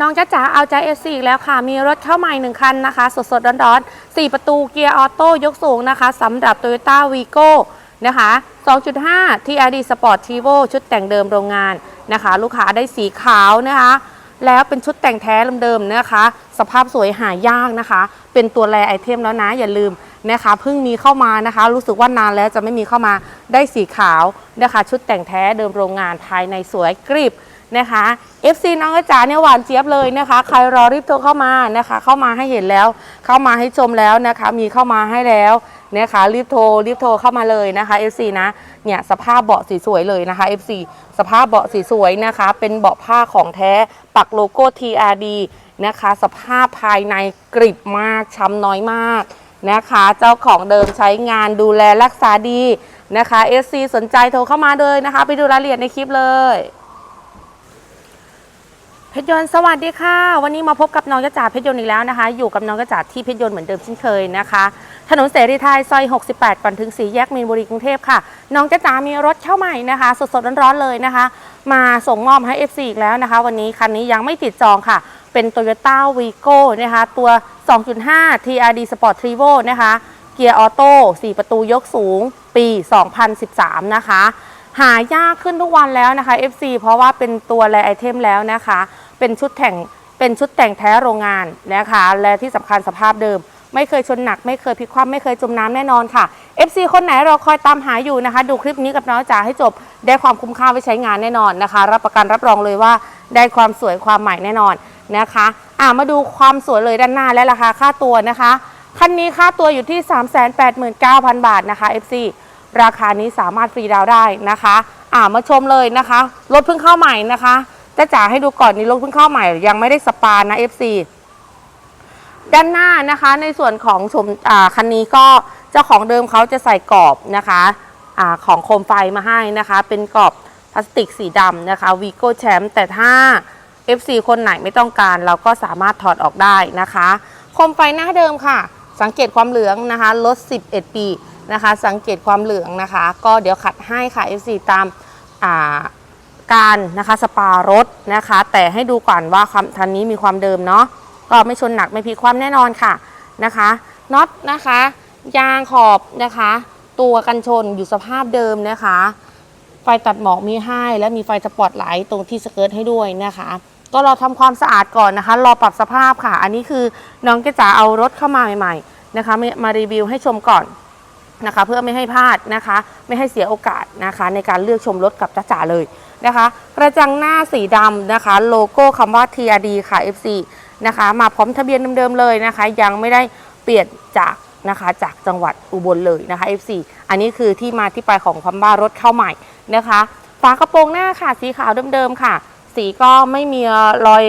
น้องจ้าจ๋าเอาใจเอซีอีกแล้วค่ะ มีรถเข้าใหม่หนึ่งคันนะคะ สดๆร้อนๆ 4 ประตูเกียร์ออโต้ยกสูงนะคะสำหรับ Toyota Vigo นะคะ 2.5 TRD Sport Tivo ชุดแต่งเดิมโรงงานนะคะ ลูกค้าได้สีขาวนะคะ แล้วเป็นชุดแต่งแท้เดิมๆนะคะ สภาพสวยหายากนะคะ เป็นตัวแรไอเทมแล้วนะ อย่าลืมนะคะเพิ่งมีเข้ามานะคะ รู้สึกว่านานแล้วจะไม่มีเข้ามาได้สีขาวนะคะ ชุดแต่งแท้เดิมโรงงานภายในสวยกริบ นะคะ FC น้องกระจ๋าเนี่ยหวานเจี๊ยบเลยนะคะ ใครรอรีบโทรเข้ามานะคะ เข้ามาให้เห็นแล้ว เข้ามาให้ชมแล้วนะคะ มีเข้ามาให้แล้วนะคะรีบโทรรีบโทรเข้ามาเลยนะคะ FC นะเนี่ยสภาพเบาะสีสวยเลยนะคะ FC สภาพเบาะสีสวยนะคะ เป็นเบาะผ้าของแท้ปักโลโก้ TRD นะคะ สภาพภายในกริบมากช้ำน้อยมากนะคะ เจ้าของเดิมใช้งานดูแลรักษาดีนะคะ SC สนใจโทรเข้ามาเลยนะคะ ไปดูรายละเอียดในคลิปเลย เพชรยนต์สวัสดีค่ะ วันนี้มาพบกับน้องกระจ่าเพชรยนต์อีกแล้วนะคะ อยู่กับน้องกระจ่าที่เพชรยนต์เหมือนเดิมเช่นเคยนะคะ ถนนเสรีไทยซอย 68 ก่อนถึงสี่แยกมีนบุรีกรุงเทพค่ะ น้องกระจ่ามีรถเข้าใหม่นะคะ สดๆร้อนๆเลยนะคะ มาส่งมอบให้ FC อีกแล้วนะคะ วันนี้คันนี้ยังไม่ติดจองค่ะ เป็น Toyota Vigo นะคะ ตัว 2.5 TRD Sport Trivo นะคะ เกียร์ออโต้4ประตูยกสูง ปี 2013 นะคะ หายากขึ้นทุกวันแล้วนะคะ FC เพราะว่าเป็นตัวแรไอเทมแล้วนะคะ เป็นชุดแต่งเป็นชุดแต่งแท้โรงงานนะคะ และที่สำคัญสภาพเดิม ไม่เคยชนหนัก ไม่เคยพลิกคว่ำไม่เคยจมน้ำแน่นอนค่ะ FC คนไหนเราคอยตามหาอยู่นะคะ ดูคลิปนี้กับน้องจ๋าให้จบ ได้ความคุ้มค่าไว้ใช้งานแน่นอนนะคะ รับประกันรับรองเลยว่าได้ความสวยความใหม่แน่นอนนะคะอ่ามาดูความสวยเลยด้านหน้าและราคาค่าตัวนะคะคันนี้ค่าตัวอยู่ที่ 389,000 บาทนะคะ FC ราคานี้สามารถฟรีดาวได้นะคะอ่ามาชมเลยนะคะรถเพิ่งเข้าใหม่นะคะ จะจ๋าให้ดูก่อนนี่รถเพิ่งเข้าใหม่ยังไม่ได้สปานะ FC ด้านหน้านะคะในส่วนของชมคันนี้ก็เจ้าของเดิมเขาจะใส่กรอบนะคะอของโคมไฟมาให้นะคะ เป็นกรอบพลาสติกสีดำนะคะวีโก้แชมป์แต่ถ้า FC คนไหนไม่ต้องการ เราก็สามารถถอดออกได้นะคะ โคมไฟหน้าเดิมค่ะ สังเกตความเหลืองนะคะลด 11 ปีนะคะ สังเกตความเหลืองนะคะ ก็เดี๋ยวขัดให้ค่ะ FC ตามอ่า การนะคะสปารถนะคะ แต่ให้ดูก่อนว่าความทันนี้มีความเดิมเนาะก็ไม่ชนหนักไม่พลิกคว่ำแน่นอนค่ะนะคะน็อตนะคะ ยางขอบนะคะ ตัวกันชนอยู่สภาพเดิมนะคะ ไฟตัดหมอกมีให้และมีไฟสปอตไลท์ตรงที่สเกิร์ตให้ด้วยนะคะ ก็รอทำความสะอาดก่อนนะคะ รอปรับสภาพค่ะ อันนี้คือน้องเกจ๋าเอารถเข้ามาใหม่ๆนะคะมามารีวิวให้ชมก่อนนะคะ เพื่อไม่ให้พลาดนะคะ ไม่ให้เสียโอกาสนะคะ ในการเลือกชมรถกับจ้าจ๋าเลย นะคะ กระจังหน้าสีดำนะคะ โลโก้คำว่า TRD ค่ะ FC นะคะ มาพร้อมทะเบียนเดิมๆเลยนะคะ ยังไม่ได้เปลี่ยนจากนะคะจากจังหวัดอุบลเลยนะคะ FC อันนี้คือที่มาที่ไปของความบ้ารถเข้าใหม่นะคะฝากระโปรงหน้าค่ะ สีขาวเดิมๆค่ะ สีก็ไม่มีรอย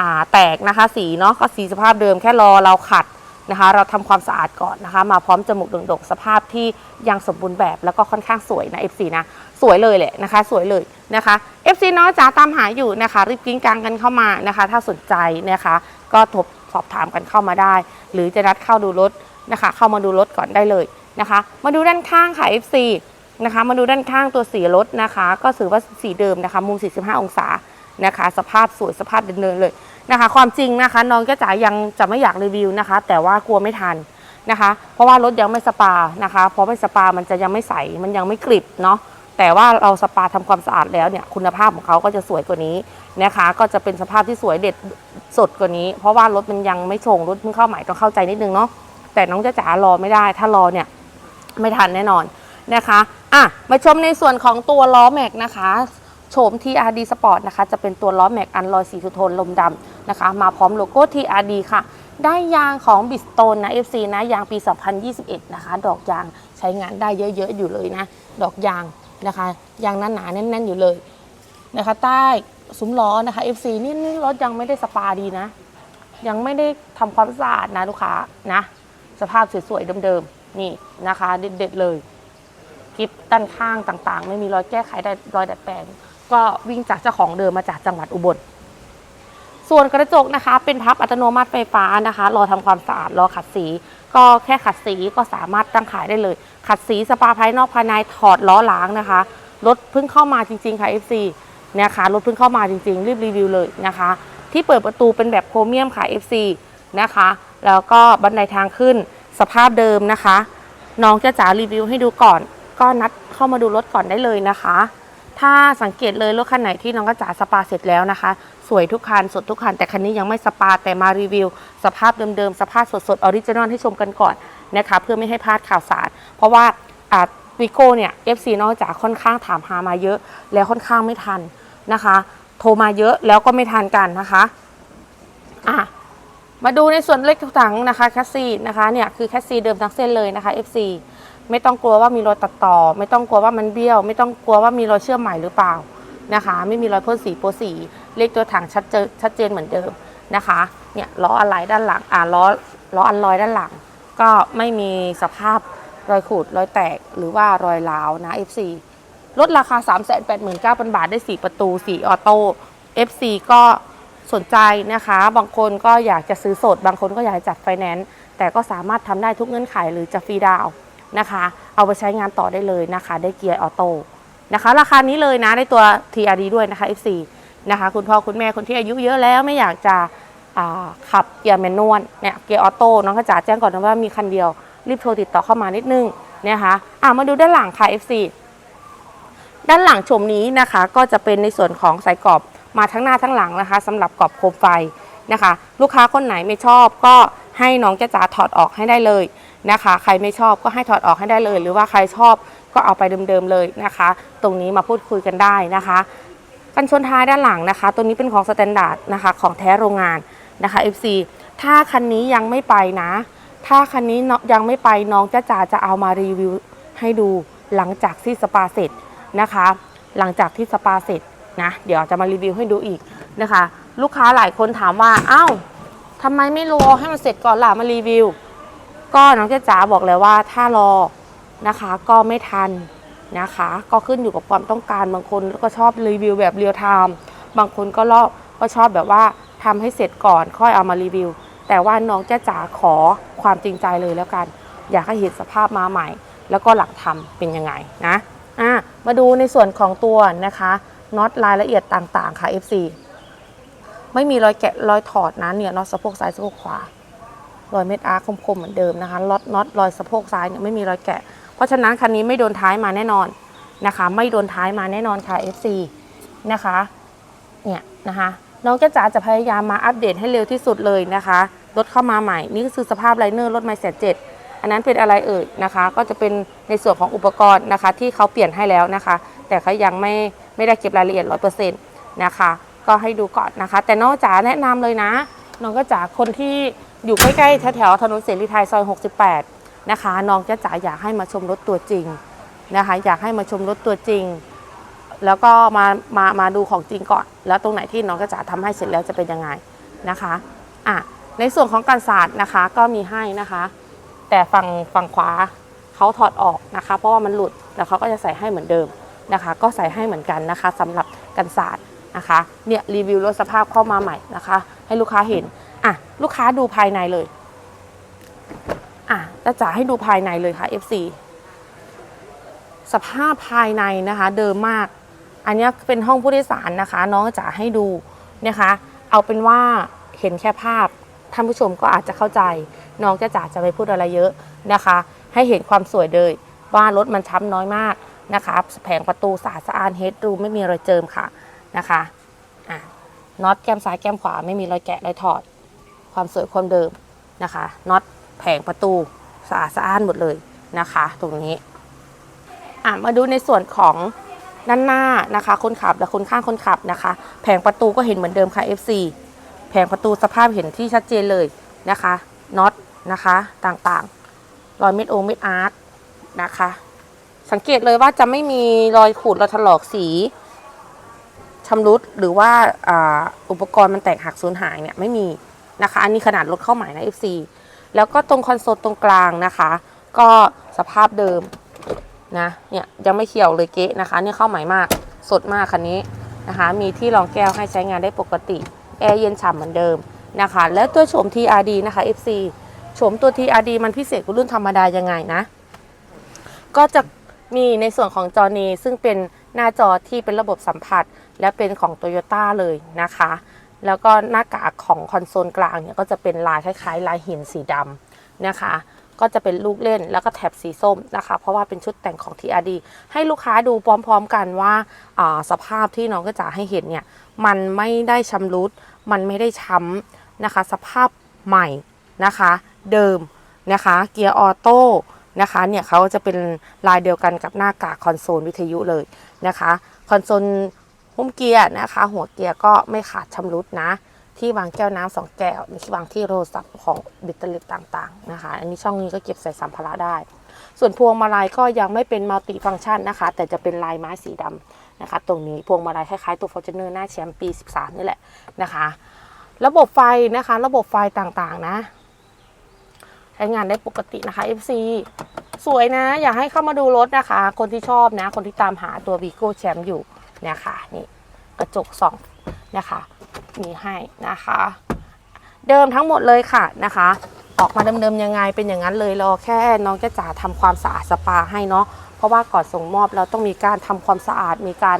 อ่าแตกนะคะ สีเนาะก็สีสภาพเดิมแค่รอเราขัดนะคะ เราทำความสะอาดก่อนนะคะ มาพร้อมจมูกโด่งๆสภาพที่ยังสมบูรณ์แบบแล้วก็ค่อนข้างสวยนะ FC นะ สวยเลยแหละนะคะ สวยเลยนะคะ FC น้องจ๋าตามหาอยู่นะคะ รีบกิ้งกลางกันเข้ามานะคะ ถ้าสนใจนะคะ ก็ทรสอบถามกันเข้ามาได้ หรือจะนัดเข้าดูรถนะคะ เข้ามาดูรถก่อนได้เลยนะคะ มาดูด้านข้างค่ะ FC นะคะ มาดูด้านข้างตัวสีรถนะคะ ก็ถือว่าสีเดิมนะคะ มุม 45 องศานะคะ สภาพสวยสภาพเดินเลยนะคะ ความจริงนะคะ น้องก็จ๋ายังจะไม่อยากรีวิวนะคะ แต่ว่ากลัวไม่ทันนะคะ เพราะว่ารถยังไม่สปานะคะ เพราะไม่สปามันจะยังไม่ใส มันยังไม่กริบเนาะ แต่ว่าเราสปาทำความสะอาดแล้วเนี่ยคุณภาพของเขาก็จะสวยกว่านี้นะคะ ก็จะเป็นสภาพที่สวยเด็ดสดกว่านี้ เพราะว่ารถมันยังไม่ชงรถเพิ่งเข้าใหม่ต้องเข้าใจนิดนึงเนาะแต่น้องจะจ๋ารอไม่ได้ ถ้ารอเนี่ยไม่ทันแน่นอนนะคะอะมาชมในส่วนของตัวล้อแม็กนะคะโฉม TRD Sport นะคะ จะเป็นตัวล้อแม็กอันลอยสีทูโทนลมดำนะคะ มาพร้อมโลโก้ TRD ค่ะ ได้ยางของบิสโตนนะ FC นะ ยางปี 2021 นะคะ ดอกยางใช้งานได้เยอะ ๆ อยู่เลยนะ ดอกยาง นะคะยางหนาๆแน่น ๆ อยู่เลยนะคะ ใต้ซุ้มล้อนะคะ FC นี่นี่รถยังไม่ได้สปาดีนะ ยังไม่ได้ทำความสะอาดนะลูกค้านะ สภาพสวยๆเดิมๆนี่นะคะ เด็ดๆเลยกิฟด้านข้างต่างๆ ไม่มีรอยแก้ไขได้รอยดัดแปลง ก็วิ่งจากเจ้าของเดิมมาจากจังหวัดอุบล ส่วนกระจกนะคะ เป็นพับอัตโนมัติไฟฟ้านะคะ รอทำความสะอาดรอขัดสี ก็แค่ขัดสีก็สามารถตั้งขายได้เลย ขัดสีสปาภายนอกภายในถอดล้อล้างนะคะรถเพิ่งเข้ามาจริง ๆ ค่ะ FC นะคะรถเพิ่งเข้ามาจริง ๆ รีบรีวิวเลยนะคะ ที่เปิดประตูเป็นแบบโครเมียมค่ะ FC นะคะ แล้วก็บันไดทางขึ้นสภาพเดิมนะคะ น้องจะจ๋ารีวิวให้ดูก่อน ก็นัดเข้ามาดูรถก่อนได้เลยนะคะ ถ้าสังเกตเลยรถคันไหนที่น้องกระจ๋าสปาเสร็จแล้วนะคะ สวยทุกคันสดทุกคัน แต่คันนี้ยังไม่สปาแต่มารีวิว สภาพเดิมๆ สภาพสดๆออริจินอลให้ชมกันก่อนนะคะเพื่อไม่ให้พลาดข่าวสาร เพราะว่าอ่าวิโก้เนี่ย FC น้องจ๋าค่อนข้างถามหามาเยอะแล้วค่อนข้างไม่ทันนะคะ โทรมาเยอะแล้วก็ไม่ทันกันนะคะอะมาดูในส่วนเล็กถังนะคะแคสซีนะคะเนี่ยคือแคสซีเดิมทั้งเส้นเลยนะคะ FC ไม่ต้องกลัวว่ามีรอยตัดต่อ ไม่ต้องกลัวว่ามันเบี้ยว ไม่ต้องกลัวว่ามีรอยเชื่อมใหม่หรือเปล่านะคะ ไม่มีรอยพ่นสีโปรสีเลขตัวถังชัดเจนชัดเจนเหมือนเดิมนะคะเนี่ยล้ออะไรด้านหลังอ่าล้อล้ออันลอยด้านหลัง ก็ไม่มีสภาพรอยขูดรอยแตกหรือว่ารอยร้าวนะ FC ลดราคา 389,000 บาทได้ 4 ประตู 4 ออโต้ FC ก็สนใจนะคะ บางคนก็อยากจะซื้อสด บางคนก็อยากจะจัดไฟแนนซ์แต่ก็สามารถทำได้ทุกเงื่อนไขหรือจะฟรีดาว นะคะ เอาไปใช้งานต่อได้เลยนะคะ ได้เกียร์ออโต้นะคะ ราคานี้เลยนะได้ตัว TRD ด้วยนะคะ FC นะคะ คุณพ่อคุณแม่คนที่อายุเยอะแล้วไม่อยากจะขับเกียร์แมนนวลเนี่ยเกียร์ออโต้น้องกระจ๋าแจ้งก่อนนะว่ามีคันเดียว รีบโทรติดต่อเข้ามานิดนึงนะคะอะมาดูด้านหลังค่ะ FC ด้านหลังชมนี้นะคะ ก็จะเป็นในส่วนของสายกรอบมาทั้งหน้าทั้งหลังนะคะสำหรับกรอบโคมไฟนะคะ ลูกค้าคนไหนไม่ชอบก็ให้น้องจ้าจ๋าถอดออกให้ได้เลย นะคะ ใครไม่ชอบก็ให้ถอดออกให้ได้เลย หรือว่าใครชอบก็เอาไปเดิมๆเลยนะคะ ตรงนี้มาพูดคุยกันได้นะคะกันชนท้ายด้านหลังนะคะ ตัวนี้เป็นของสแตนดาร์ดนะคะของแท้โรงงานนะคะ FC ถ้าคันนี้ยังไม่ไปนะ ถ้าคันนี้ยังไม่ไปน้องจ้าจ๋าจะเอามารีวิวให้ดูหลังจากที่สปาเสร็จนะคะ หลังจากที่สปาเสร็จนะ เดี๋ยวจะมารีวิวให้ดูอีกนะคะ ลูกค้าหลายคนถามว่า เอ้าทำไมไม่รอให้มันเสร็จก่อนล่ะมารีวิว ก็น้องเจ้าจ๋าบอกเลยว่าถ้ารอนะคะก็ไม่ทันนะคะ ก็ขึ้นอยู่กับความต้องการบางคนก็ชอบรีวิวแบบเรียลไทม์บางคนก็รอบก็ชอบแบบว่าทำให้เสร็จก่อนค่อยเอามารีวิว แต่ว่าน้องเจ้าจ๋าขอความจริงใจเลยแล้วกัน อยากให้เห็นสภาพมาใหม่ แล้วก็หลังทำเป็นยังไงนะอะมาดูในส่วนของตัวนะคะน็อตรายละเอียดต่างๆค่ะ FC ไม่มีรอยแกะรอยถอดนะเนี่ยน็อตสะโพกซ้ายสะโพกขวา รอยเม็ดอาร์คมๆเหมือนเดิมนะคะล็อตน็อตรอยสะโพกซ้ายเนี่ยไม่มีรอยแกะ เพราะฉะนั้นคันนี้ไม่โดนท้ายมาแน่นอนนะคะ ไม่โดนท้ายมาแน่นอนค่ะ FC นะคะเนี่ยนะคะน้องจ้าจ๋าจะพยายามมาอัปเดตให้เร็วที่สุดเลยนะคะรถเข้ามาใหม่ นี่ก็คือสภาพไลเนอร์รถไม่แสนเจ็ดอันนั้นเป็นอะไรเอ่ยนะคะ ก็จะเป็นในส่วนของอุปกรณ์นะคะ ที่เขาเปลี่ยนให้แล้วนะคะ แต่เขายังไม่ไม่ได้เก็บรายละเอียดร้อยเปอร์เซ็นต์นะคะ ก็ให้ดูก่อนนะคะ แต่น้องจ๋าแนะนำเลยนะ น้องก็จ๋าคนที่อยู่ใกล้ๆแถวๆถนนเสรีไทยซอย 68 นะคะ น้องจ้าจ๋าอยากให้มาชมรถตัวจริงนะคะ อยากให้มาชมรถตัวจริง แล้วก็มามามาดูของจริงก่อน แล้วตรงไหนที่น้องกระจ๋าทำให้เสร็จแล้วจะเป็นยังไงนะคะอะในส่วนของการศาสตร์นะคะก็มีให้นะคะ แต่ฝั่งฝั่งขวาเขาถอดออกนะคะ เพราะว่ามันหลุดแล้วเขาก็จะใส่ให้เหมือนเดิมนะคะ ก็ใส่ให้เหมือนกันนะคะสำหรับกันศาสตร์ นะคะเนี่ยรีวิวรถสภาพเข้ามาใหม่นะคะ ให้ลูกค้าเห็นอะลูกค้าดูภายในเลยอะจะจ๋าให้ดูภายในเลยค่ะ FC สภาพภายในนะคะ เดิมมาก อันนี้เป็นห้องผู้โดยสารนะคะ น้องจะให้ดูนะคะ เอาเป็นว่าเห็นแค่ภาพท่านผู้ชมก็อาจจะเข้าใจ น้องจะจ๋าจะไปพูดอะไรเยอะนะคะ ให้เห็นความสวยเลยว่ารถมันช้ำน้อยมากนะคะ แผงประตูสะอาดสะอาดเฮดรูไม่มีรอยเจิมค่ะ นะคะอะน็อตแก้มซ้ายแก้มขวาไม่มีรอยแกะรอยถอด ความสวยความเดิมนะคะน็อตแผงประตูสะอาดสะอ้าดหมดเลยนะคะ ตรงนี้อะมาดูในส่วนของด้านหน้านะคะ คนขับและคนข้างคนขับนะคะ แผงประตูก็เห็นเหมือนเดิมค่ะ FC แผงประตูสภาพเห็นที่ชัดเจนเลยนะคะน็อตนะคะต่างๆ รอยเม็ดโอเม็ดอาร์คนะคะ สังเกตเลยว่าจะไม่มีรอยขูดรอยถลอกสี ชำรุดหรือว่าอ,อุปกรณ์มันแตกหักสูญหายเนี่ยไม่มีนะคะ อันนี้ขนาดรถเข้าหม่นะ FC แล้วก็ตรงคอนโซลตรงกลางนะคะ ก็สภาพเดิมนะเนี่ยยังไม่เขียวเลยเก๊ะนะคะเนี่ยเข้าหม่มากสดมากคันนี้นะคะ มีที่รองแก้วให้ใช้งานได้ปกติแอร์เย็นฉ่ำเหมือนเดิมนะคะ แล้วตัวโฉม TRD นะคะ FC โฉมตัว TRD มันพิเศษกว่ารุ่นธรรมดายังไงนะ ก็จะมีในส่วนของจอนี้ซึ่งเป็นหน้าจอที่เป็นระบบสัมผัส และเป็นของ Toyota เลยนะคะ แล้วก็หน้ากากของคอนโซลกลางเนี่ยก็จะเป็นลายคล้ายๆ ลายหินสีดำนะคะ ก็จะเป็นลูกเล่นแล้วก็แถบสีส้มนะคะ เพราะว่าเป็นชุดแต่งของ TRD ให้ลูกค้าดูพร้อมๆกันว่าาสภาพที่น้องก็จะให้เห็นเนี่ยมันไม่ได้ชำรุด มันไม่ได้ช้ำนะคะ สภาพใหม่นะคะ เดิมนะคะ เกียร์ออโต้นะคะ เนี่ยเขาจะเป็นลายเดียวกันกับหน้ากากคอนโซลวิทยุเลยนะคะ คอนโซล หุ้มเกียร์นะคะ หัวเกียร์ก็ไม่ขาดชำรุดนะ ที่วางแก้วน้ำสองแก้วมีที่วางที่โทรศัพท์ของแบตเตอรี่ต่างๆนะคะ อันนี้ช่องนี้ก็เก็บใส่สัมภาระได้ ส่วนพวงมาลัยก็ยังไม่เป็นมัลติฟังก์ชันนะคะ แต่จะเป็นลายไม้สีดำนะคะ ตรงนี้พวงมาลัยคล้ายๆตัว Fortuner หน้าแชมป์ปี 13 นี่แหละนะคะ ระบบไฟนะคะ ระบบไฟต่างๆนะใช้งานได้ปกตินะคะ FC สวยนะ อยากให้เข้ามาดูรถนะคะ คนที่ชอบนะ คนที่ตามหาตัว Vigo Champ อยู่ นะคะนี่กระจกสองนะคะมีให้นะคะ เดิมทั้งหมดเลยค่ะนะคะ ออกมาเดิมๆยังไงเป็นอย่างนั้นเลยรอแค่น้องจะจ๋าทำความสะอาดสปาให้เนาะเพราะว่าก่อนส่งมอบเราต้องมีการทำความสะอาด มีการ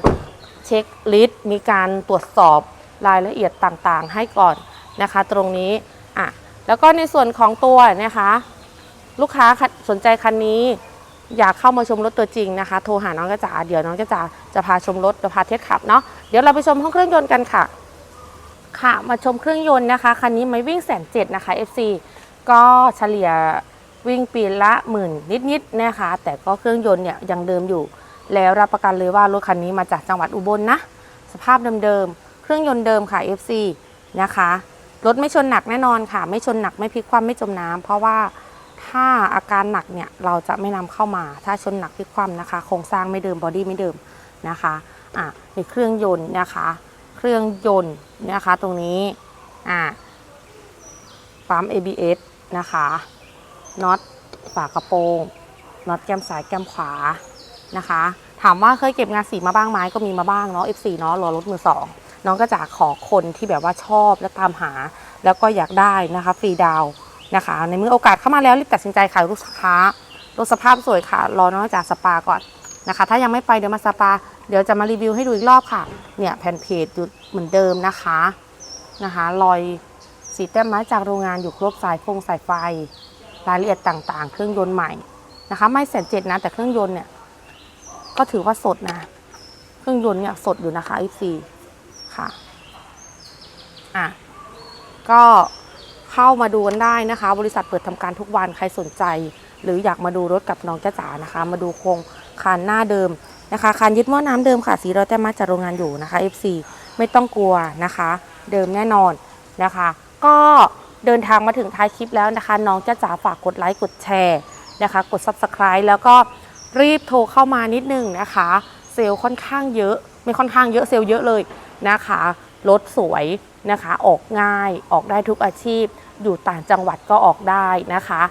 เช็คลิสต์มีการตรวจสอบรายละเอียดต่างๆ ให้ก่อนนะคะ ตรงนี้อะแล้วก็ในส่วนของตัวนะคะ ลูกค้าสนใจคันนี้ อยากเข้ามาชมรถตัวจริงนะคะ โทรหาน้องกระจ๋าเดี๋ยวน้องกระจ๋าจะพาชมรถจะพาเทสขับเนาะเดี๋ยวเราไปชมห้องเครื่องยนต์กันค่ะ ค่ะมาชมเครื่องยนต์นะคะคันนี้ไม่วิ่งแสนเจ็ดนะคะ FC ก็เฉลี่ยวิ่งปีละหมื่นนิดๆนะคะ แต่ก็เครื่องยนต์เนี่ยยังเดิมอยู่ แล้วรับประกันเลยว่ารถคันนี้มาจากจังหวัดอุบลนะสภาพเดิมๆเครื่องยนต์เดิมค่ะ FC นะคะรถไม่ชนหนักแน่นอนค่ะ ไม่ชนหนักไม่พลิกคว่ำไม่จมน้ำเพราะว่า ถ้าอาการหนักเนี่ยเราจะไม่นำเข้ามา ถ้าชนหนักพลิกคว่ำนะคะ โครงสร้างไม่เดิมบอดี้ไม่เดิมนะคะอะในเครื่องยนต์นะคะ เครื่องยนต์นะคะตรงนี้อะปั๊ม ABS นะคะน็อตฝากระโปรงน็อตแก้มซ้ายแก้มขวานะคะ ถามว่าเคยเก็บงานสีมาบ้างไหมก็มีมาบ้างเนาะ F4 เนาะรอรถมือสองน้องก็จะขอคนที่แบบว่าชอบและตามหา แล้วก็อยากได้นะคะฟรีดาว นะคะ ในเมื่อโอกาสเข้ามาแล้วรีบตัดสินใจขายลูกค้ารถสภาพสวยค่ะ รอนองจากสปาก่อนนะคะ ถ้ายังไม่ไปเดี๋ยวมาสปา เดี๋ยวจะมารีวิวให้ดูอีกรอบค่ะ เนี่ยแผ่นเพจอยู่เหมือนเดิมนะคะนะคะรอยสีแต้มไม้จากโรงงานอยู่ครบสายฟงสายไฟ รายละเอียดต่างๆ เครื่องยนต์ใหม่นะคะ ไม่แสนเจ็ดนะแต่เครื่องยนต์เนี่ยก็ถือว่าสดนะ เครื่องยนต์เนี่ยสดอยู่นะคะ F4 ค่ะอะก็ เข้ามาดูกันได้นะคะ บริษัทเปิดทำการทุกวันใครสนใจ หรืออยากมาดูรถกับน้องจ้าจ๋านะคะ มาดูโครงคานหน้าเดิมนะคะคานยึดหม้อน้ำเดิมค่ะสีรอยแต้มาจากโรงงานอยู่นะคะ F4 ไม่ต้องกลัวนะคะ เดิมแน่นอนนะคะ ก็เดินทางมาถึงท้ายคลิปแล้วนะคะ น้องจ้าจ๋าฝากกดไลค์กดแชร์นะคะ กด Subscribe แล้วก็รีบโทรเข้ามานิดนึงนะคะ เซลล์ค่อนข้างเยอะ ไม่ค่อนข้างเยอะเซลล์เยอะเลยนะคะรถสวยนะคะ ออกง่ายออกได้ทุกอาชีพ อยู่ต่างจังหวัดก็ออกได้นะคะ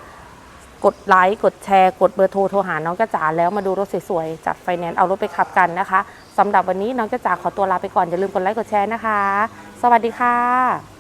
กดไลค์กดแชร์ กดเบอร์โทรโทรหาน้องกระจ๋าแล้วมาดูรถสวยๆจัดไฟแนนซ์เอารถไปขับกันนะคะสำหรับวันนี้น้องกระจ๋าขอตัวลาไปก่อนอย่าลืมกดไลค์กดแชร์นะคะ สวัสดีค่ะ